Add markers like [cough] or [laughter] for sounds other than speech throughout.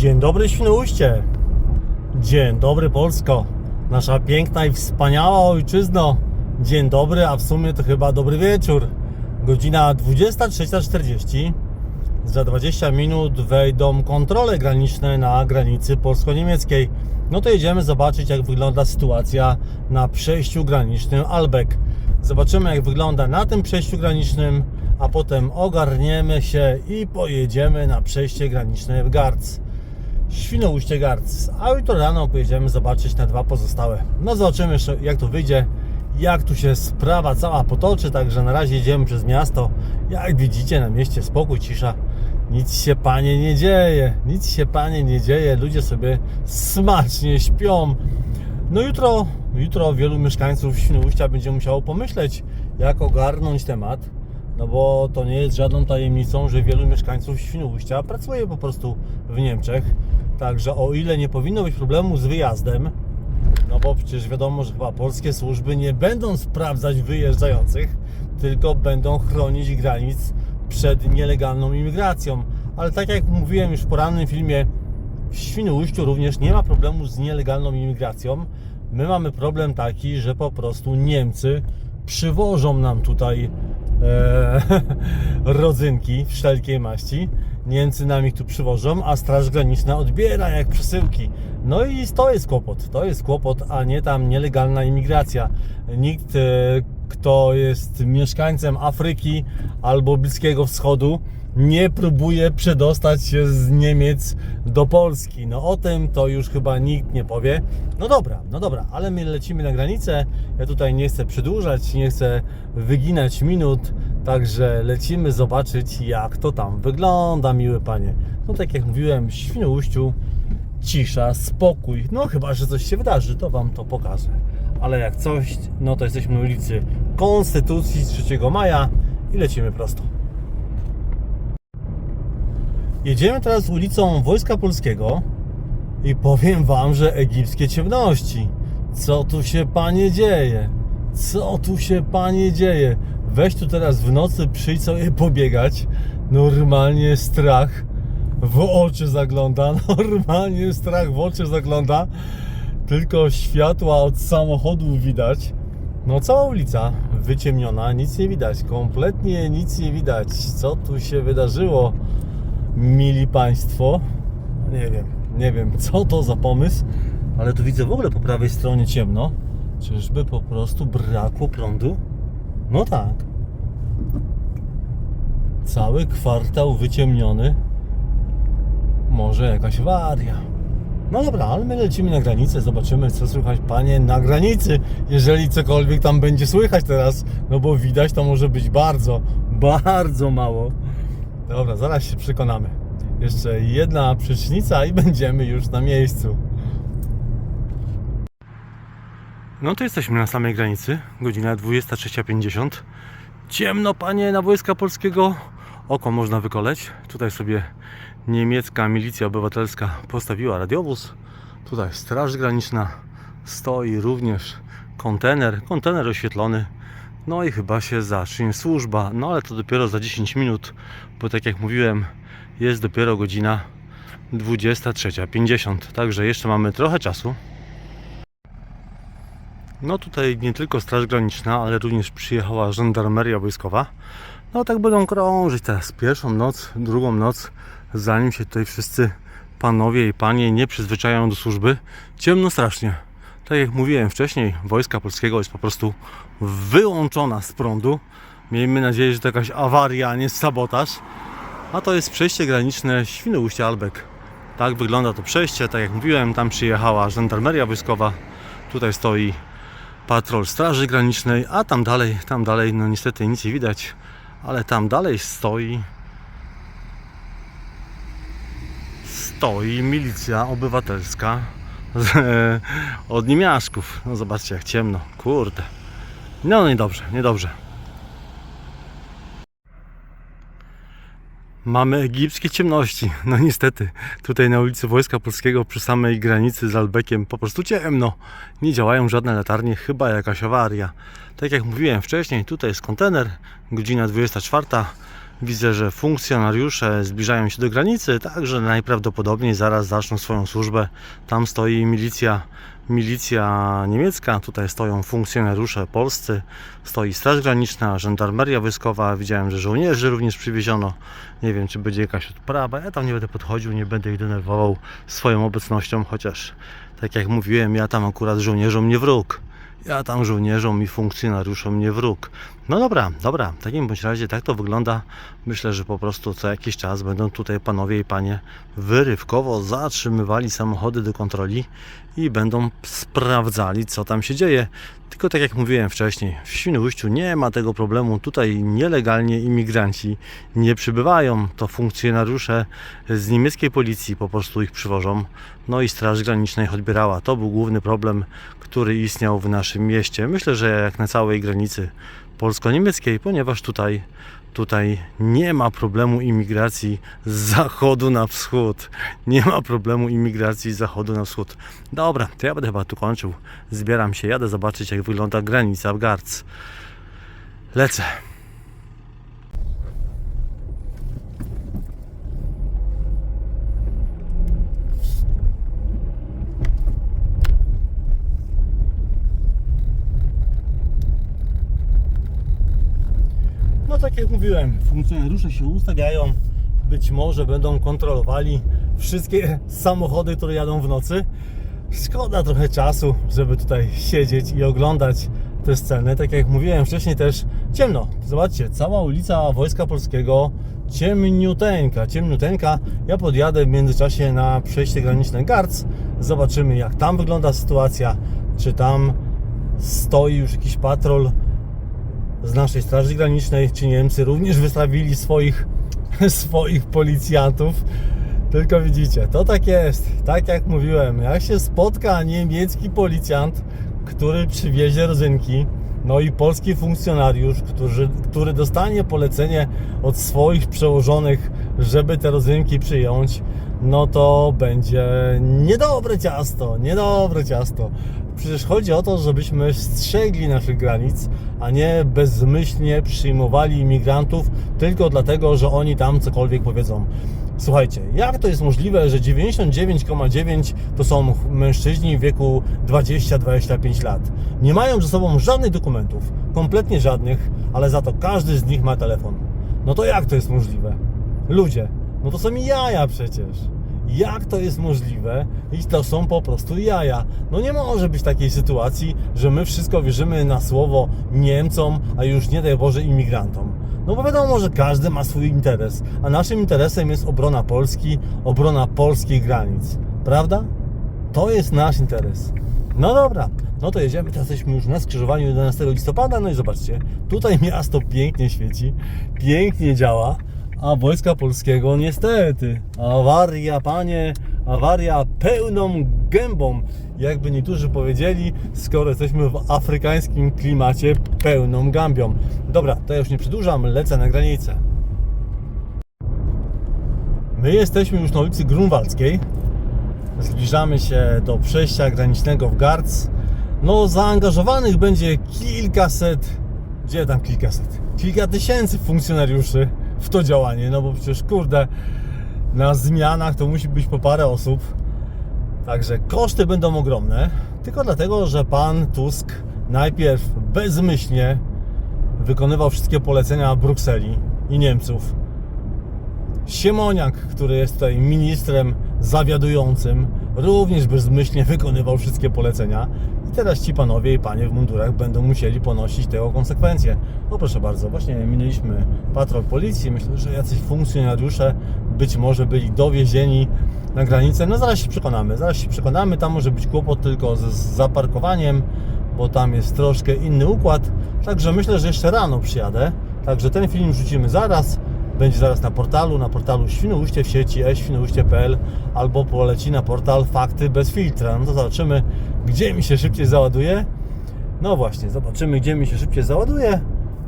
Dzień dobry Świnoujście. Dzień dobry Polsko. Nasza piękna i wspaniała ojczyzno. Dzień dobry, a w sumie to chyba dobry wieczór. Godzina 23.40. Za 20 minut wejdą kontrole graniczne na granicy polsko-niemieckiej. No to jedziemy zobaczyć jak wygląda sytuacja na przejściu granicznym Albeck. Zobaczymy jak wygląda na tym przejściu granicznym, a potem ogarniemy się i pojedziemy na przejście graniczne w Garz. Świnoujście Garz. A jutro rano pojedziemy zobaczyć te dwa pozostałe. No zobaczymy jeszcze jak to wyjdzie, jak tu się sprawa cała potoczy, także na razie jedziemy przez miasto. Jak widzicie na mieście spokój, cisza. Nic się panie nie dzieje, nic się panie nie dzieje, ludzie sobie smacznie śpią. No jutro, jutro wielu mieszkańców Świnoujścia będzie musiało pomyśleć, jak ogarnąć temat. No bo to nie jest żadną tajemnicą, że wielu mieszkańców Świnoujścia pracuje po prostu w Niemczech. Także o ile nie powinno być problemu z wyjazdem, no bo przecież wiadomo, że chyba polskie służby nie będą sprawdzać wyjeżdżających, tylko będą chronić granic przed nielegalną imigracją. Ale tak jak mówiłem już w porannym filmie, w Świnoujściu również nie ma problemu z nielegalną imigracją. My mamy problem taki, że po prostu Niemcy przywożą nam tutaj [laughs] rodzynki wszelkiej maści. Niemcy nam ich tu przywożą, a Straż Graniczna odbiera jak przesyłki. No i to jest kłopot. To jest kłopot, a nie tam nielegalna imigracja. Nikt, e, kto jest mieszkańcem Afryki albo Bliskiego Wschodu, nie próbuje przedostać się z Niemiec do Polski. No o tym to już chyba nikt nie powie. No dobra, no dobra, ale my lecimy na granicę. Ja tutaj nie chcę przedłużać, nie chcę wyginać minut, także lecimy zobaczyć jak to tam wygląda, miły panie. No tak jak mówiłem, w Świnoujściu cisza, spokój. No chyba, że coś się wydarzy, to wam to pokażę. Ale jak coś, no to jesteśmy na ulicy Konstytucji 3 maja i lecimy prosto. Jedziemy teraz ulicą Wojska Polskiego i powiem wam, że egipskie ciemności. Co tu się panie dzieje? Co tu się panie dzieje? Weź tu teraz w nocy, przyjdź sobie pobiegać. Normalnie strach w oczy zagląda. [laughs] Normalnie strach w oczy zagląda. Tylko światła od samochodów widać. No cała ulica wyciemniona, nic nie widać. Kompletnie nic nie widać. Co tu się wydarzyło? Mili Państwo. Nie wiem, nie wiem co to za pomysł, ale tu widzę w ogóle po prawej stronie ciemno. Czyżby po prostu brakło prądu? No tak. Cały kwartał wyciemniony. Może jakaś awaria. No dobra, ale my lecimy na granicę, zobaczymy co słychać panie na granicy, jeżeli cokolwiek tam będzie słychać teraz, no bo widać to może być bardzo, bardzo mało. Dobra, zaraz się przekonamy. Jeszcze jedna przecznica i będziemy już na miejscu. No to jesteśmy na samej granicy. Godzina 23.50. Ciemno, panie, na wojska polskiego. Oko można wykoleć. Tutaj sobie niemiecka milicja obywatelska postawiła radiowóz. Tutaj straż graniczna. Stoi również kontener. Kontener oświetlony. No i chyba się zacznie służba. No ale to dopiero za 10 minut, bo tak jak mówiłem, jest dopiero godzina 23.50. Także jeszcze mamy trochę czasu. No tutaj nie tylko Straż Graniczna, ale również przyjechała żandarmeria wojskowa. No tak będą krążyć teraz pierwszą noc, drugą noc, zanim się tutaj wszyscy panowie i panie nie przyzwyczają do służby. Ciemno strasznie. Tak jak mówiłem wcześniej, wojska polskiego jest po prostu wyłączona z prądu. Miejmy nadzieję, że to jakaś awaria, nie sabotaż. A to jest przejście graniczne Świnoujście-Albeck. Tak wygląda to przejście. Tak jak mówiłem, tam przyjechała żandarmeria wojskowa. Tutaj stoi patrol Straży Granicznej, a tam dalej, tam dalej, no niestety nic nie widać, ale tam dalej stoi stoi milicja obywatelska z, [laughs] od niemiaszków. No zobaczcie jak ciemno, kurde. No niedobrze, niedobrze. Mamy egipskie ciemności. No niestety, tutaj na ulicy Wojska Polskiego przy samej granicy z Albekiem po prostu ciemno. Nie działają żadne latarnie, chyba jakaś awaria. Tak jak mówiłem wcześniej, tutaj jest kontener, godzina 24. Widzę, że funkcjonariusze zbliżają się do granicy, także najprawdopodobniej zaraz zaczną swoją służbę. Tam stoi milicja, milicja niemiecka, tutaj stoją funkcjonariusze polscy, stoi Straż Graniczna, żandarmeria wojskowa. Widziałem, że żołnierzy również przywieziono. Nie wiem, czy będzie jakaś odprawa. Ja tam nie będę podchodził, nie będę ich denerwował swoją obecnością, chociaż tak jak mówiłem, ja tam akurat żołnierzom nie wróg. Ja tam żołnierzom i funkcjonariuszom nie wróg. No dobra, dobra, w takim bądź razie tak to wygląda. Myślę, że po prostu co jakiś czas będą tutaj panowie i panie wyrywkowo zatrzymywali samochody do kontroli i będą sprawdzali, co tam się dzieje. Tylko tak jak mówiłem wcześniej, w Świnoujściu nie ma tego problemu. Tutaj nielegalnie imigranci nie przybywają. To funkcjonariusze z niemieckiej policji po prostu ich przywożą. No i Straż Graniczna ich odbierała. To był główny problem, który istniał w naszym mieście. Myślę, że jak na całej granicy polsko-niemieckiej, ponieważ tutaj, tutaj nie ma problemu imigracji z zachodu na wschód. Nie ma problemu imigracji z zachodu na wschód. Dobra, to ja będę chyba tu kończył. Zbieram się, jadę zobaczyć jak wygląda granica w Garc. Lecę. Mówiłem, funkcjonariusze się ustawiają, być może będą kontrolowali wszystkie [laughs] samochody, które jadą w nocy. Szkoda trochę czasu, żeby tutaj siedzieć i oglądać te sceny. Tak jak mówiłem wcześniej też ciemno. Zobaczcie, cała ulica Wojska Polskiego ciemniuteńka, ciemniuteńka. Ja podjadę w międzyczasie na przejście graniczne Garc. Zobaczymy jak tam wygląda sytuacja, czy tam stoi już jakiś patrol z naszej Straży Granicznej, czy Niemcy również wystawili swoich, [laughs] swoich policjantów. Tylko widzicie, to tak jest. Tak jak mówiłem, jak się spotka niemiecki policjant, który przywiezie rodzynki, no i polski funkcjonariusz, który, który dostanie polecenie od swoich przełożonych, żeby te rodzynki przyjąć, no to będzie niedobre ciasto, niedobre ciasto. Przecież chodzi o to, żebyśmy strzegli naszych granic, a nie bezmyślnie przyjmowali imigrantów tylko dlatego, że oni tam cokolwiek powiedzą. Słuchajcie, jak to jest możliwe, że 99,9 to są mężczyźni w wieku 20-25 lat? Nie mają ze sobą żadnych dokumentów, kompletnie żadnych, ale za to każdy z nich ma telefon. No to jak to jest możliwe? Ludzie, no to są jaja przecież. Jak to jest możliwe? I to są po prostu jaja. No nie może być takiej sytuacji, że my wszystko wierzymy na słowo Niemcom, a już nie daj Boże imigrantom. No bo wiadomo, że każdy ma swój interes, a naszym interesem jest obrona Polski, obrona polskich granic. Prawda? To jest nasz interes. No dobra, no to jedziemy, teraz jesteśmy już na skrzyżowaniu 11 listopada, no i zobaczcie, tutaj miasto pięknie świeci, pięknie działa, a Wojska Polskiego niestety, awaria panie, awaria pełną gębą, jakby niektórzy powiedzieli, skoro jesteśmy w afrykańskim klimacie pełną gambią. Dobra, to ja już nie przedłużam, lecę na granicę. My jesteśmy już na ulicy Grunwaldzkiej. Zbliżamy się do przejścia granicznego w Garc. No, zaangażowanych będzie kilkaset, gdzie tam kilkaset? Kilka tysięcy funkcjonariuszy w to działanie, no bo przecież kurde, na zmianach to musi być po parę osób. Także koszty będą ogromne, tylko dlatego, że pan Tusk najpierw bezmyślnie wykonywał wszystkie polecenia Brukseli i Niemców. Siemoniak, który jest tutaj ministrem zawiadującym, również bezmyślnie wykonywał wszystkie polecenia. I teraz ci panowie i panie w mundurach będą musieli ponosić tego konsekwencje. No proszę bardzo, właśnie minęliśmy patrol policji. Myślę, że jacyś funkcjonariusze być może byli dowiezieni na granicę. No zaraz się przekonamy, zaraz się przekonamy. Tam może być kłopot tylko z, zaparkowaniem, bo tam jest troszkę inny układ. Także myślę, że jeszcze rano przyjadę. Także ten film rzucimy zaraz. Będzie zaraz na portalu, na portalu Świnoujście w sieci e-świnoujście.pl albo poleci na portal Fakty bez filtra. No to zobaczymy, gdzie mi się szybciej załaduje. No właśnie, zobaczymy, gdzie mi się szybciej załaduje,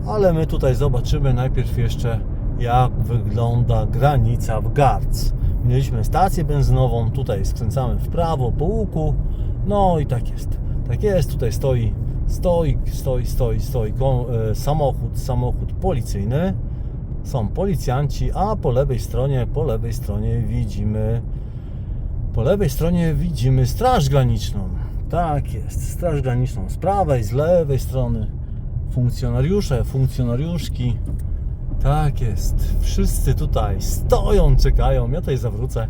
ale my tutaj zobaczymy najpierw jeszcze, jak wygląda granica w Garc. Mieliśmy stację benzynową, tutaj skręcamy w prawo po łuku. No i tak jest. Tak jest, tutaj stoi, stoi, stoi, stoi, stoi kon- e, samochód, samochód policyjny. Są policjanci, a po lewej stronie, po lewej stronie widzimy po lewej stronie widzimy Straż Graniczną. Tak jest, Straż Graniczną z prawej, z lewej strony. Funkcjonariusze, funkcjonariuszki. Tak jest. Wszyscy tutaj stoją, czekają. Ja tutaj zawrócę.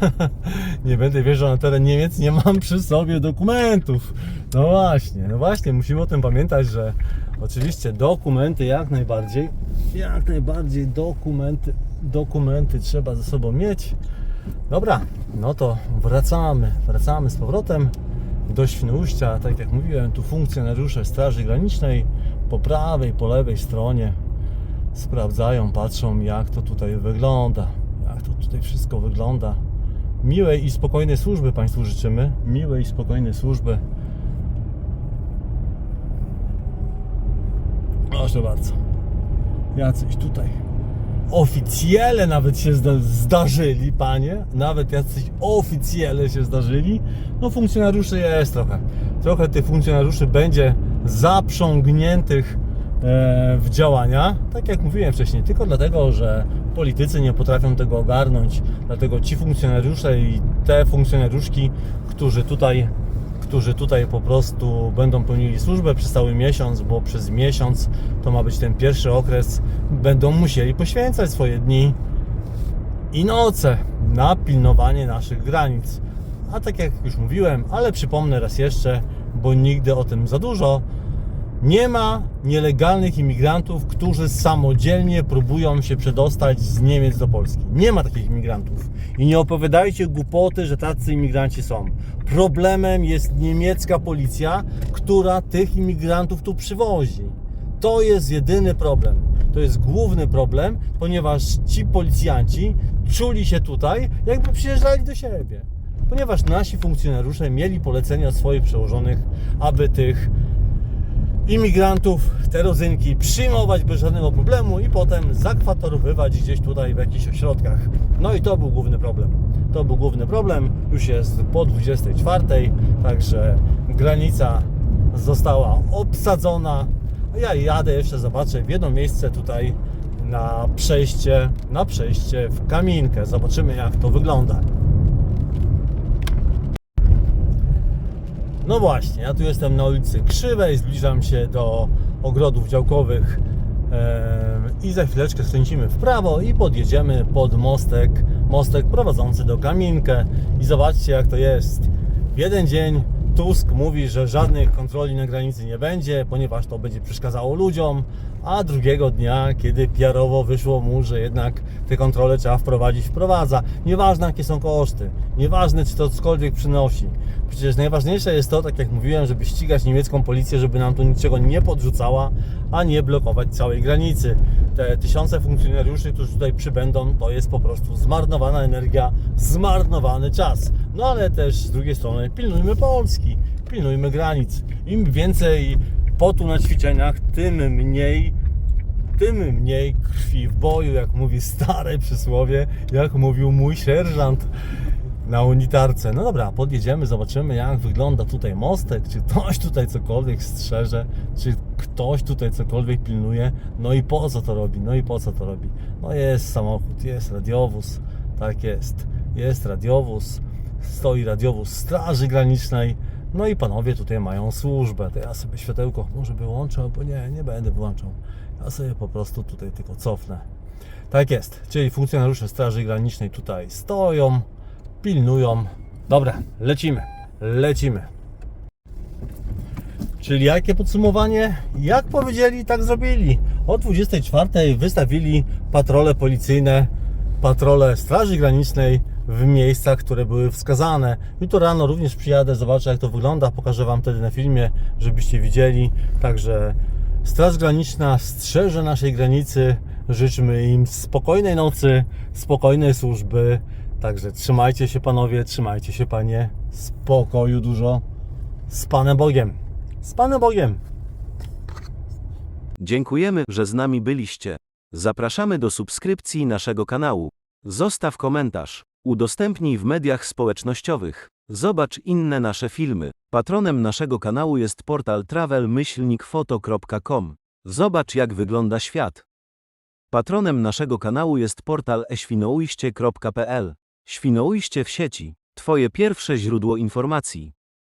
[laughs] nie będę wjeżdżał na teren Niemiec, nie mam przy sobie dokumentów. No właśnie, no właśnie, musimy o tym pamiętać, że oczywiście dokumenty jak najbardziej, jak najbardziej dokumenty, dokumenty trzeba ze sobą mieć. Dobra, no to wracamy, wracamy z powrotem do Świnoujścia. Tak jak mówiłem, tu funkcjonariusze Straży Granicznej po prawej, po lewej stronie sprawdzają, patrzą jak to tutaj wygląda, jak to tutaj wszystko wygląda. Miłej i spokojnej służby Państwu życzymy, miłej i spokojnej służby. Proszę bardzo. Jacyś tutaj oficjele nawet się zda zdarzyli, panie. Nawet jacyś oficjele się zdarzyli. No funkcjonariuszy jest trochę. Trochę tych funkcjonariuszy będzie zaprzągniętych e, w działania. Tak jak mówiłem wcześniej, tylko dlatego, że politycy nie potrafią tego ogarnąć. Dlatego ci funkcjonariusze i te funkcjonariuszki, którzy tutaj którzy tutaj po prostu będą pełnili służbę przez cały miesiąc, bo przez miesiąc to ma być ten pierwszy okres, będą musieli poświęcać swoje dni i noce na pilnowanie naszych granic. A tak jak już mówiłem, ale przypomnę raz jeszcze, bo nigdy o tym za dużo, nie ma nielegalnych imigrantów, którzy samodzielnie próbują się przedostać z Niemiec do Polski. Nie ma takich imigrantów. I nie opowiadajcie głupoty, że tacy imigranci są. Problemem jest niemiecka policja, która tych imigrantów tu przywozi. To jest jedyny problem. To jest główny problem, ponieważ ci policjanci czuli się tutaj, jakby przyjeżdżali do siebie. Ponieważ nasi funkcjonariusze mieli polecenia od swoich przełożonych, aby tych imigrantów, te rodzynki przyjmować bez żadnego problemu i potem zakwatorowywać gdzieś tutaj w jakichś ośrodkach. No i to był główny problem. To był główny problem. Już jest po 24, także granica została obsadzona. Ja jadę jeszcze zobaczę w jedno miejsce tutaj na przejście, na przejście w Kaminkę. Zobaczymy jak to wygląda. No właśnie, ja tu jestem na ulicy Krzywej, zbliżam się do ogrodów działkowych em, i za chwileczkę skręcimy w prawo i podjedziemy pod mostek, mostek prowadzący do Kaminkę i zobaczcie jak to jest. W jeden dzień Tusk mówi, że żadnych kontroli na granicy nie będzie, ponieważ to będzie przeszkadzało ludziom, a drugiego dnia, kiedy PR-owo wyszło mu, że jednak te kontrole trzeba wprowadzić, wprowadza. Nieważne jakie są koszty, nieważne czy to cokolwiek przynosi. Przecież najważniejsze jest to, tak jak mówiłem, żeby ścigać niemiecką policję, żeby nam tu niczego nie podrzucała, a nie blokować całej granicy. Te tysiące funkcjonariuszy, którzy tutaj przybędą, to jest po prostu zmarnowana energia, zmarnowany czas. No ale też z drugiej strony pilnujmy Polski, pilnujmy granic. Im więcej potu na ćwiczeniach, tym mniej tym mniej krwi w boju, jak mówi stare przysłowie, jak mówił mój sierżant na unitarce. No dobra, podjedziemy, zobaczymy jak wygląda tutaj mostek, czy ktoś tutaj cokolwiek strzeże, czy ktoś tutaj cokolwiek pilnuje, no i po co to robi, no i po co to robi. No jest samochód, jest radiowóz, tak jest, jest radiowóz, stoi radiowóz Straży Granicznej, no i panowie tutaj mają służbę. To ja sobie światełko może wyłączę, bo nie, nie będę wyłączał. Ja sobie po prostu tutaj tylko cofnę. Tak jest, czyli funkcjonariusze Straży Granicznej tutaj stoją, pilnują. Dobra, lecimy, lecimy. Czyli jakie podsumowanie? Jak powiedzieli, tak zrobili. O 24 wystawili patrole policyjne, patrole Straży Granicznej w miejscach, które były wskazane. Jutro rano również przyjadę, zobaczę jak to wygląda, pokażę Wam wtedy na filmie, żebyście widzieli. Także Straż Graniczna strzeże naszej granicy. Życzmy im spokojnej nocy, spokojnej służby. Także trzymajcie się panowie, trzymajcie się panie. Spokoju dużo. Z Panem Bogiem. Z Panem Bogiem. Dziękujemy, że z nami byliście. Zapraszamy do subskrypcji naszego kanału. Zostaw komentarz. Udostępnij w mediach społecznościowych. Zobacz inne nasze filmy. Patronem naszego kanału jest portal travel-foto.com. Zobacz jak wygląda świat. Patronem naszego kanału jest portal eświnoujście.pl. Świnoujście w sieci. Twoje pierwsze źródło informacji.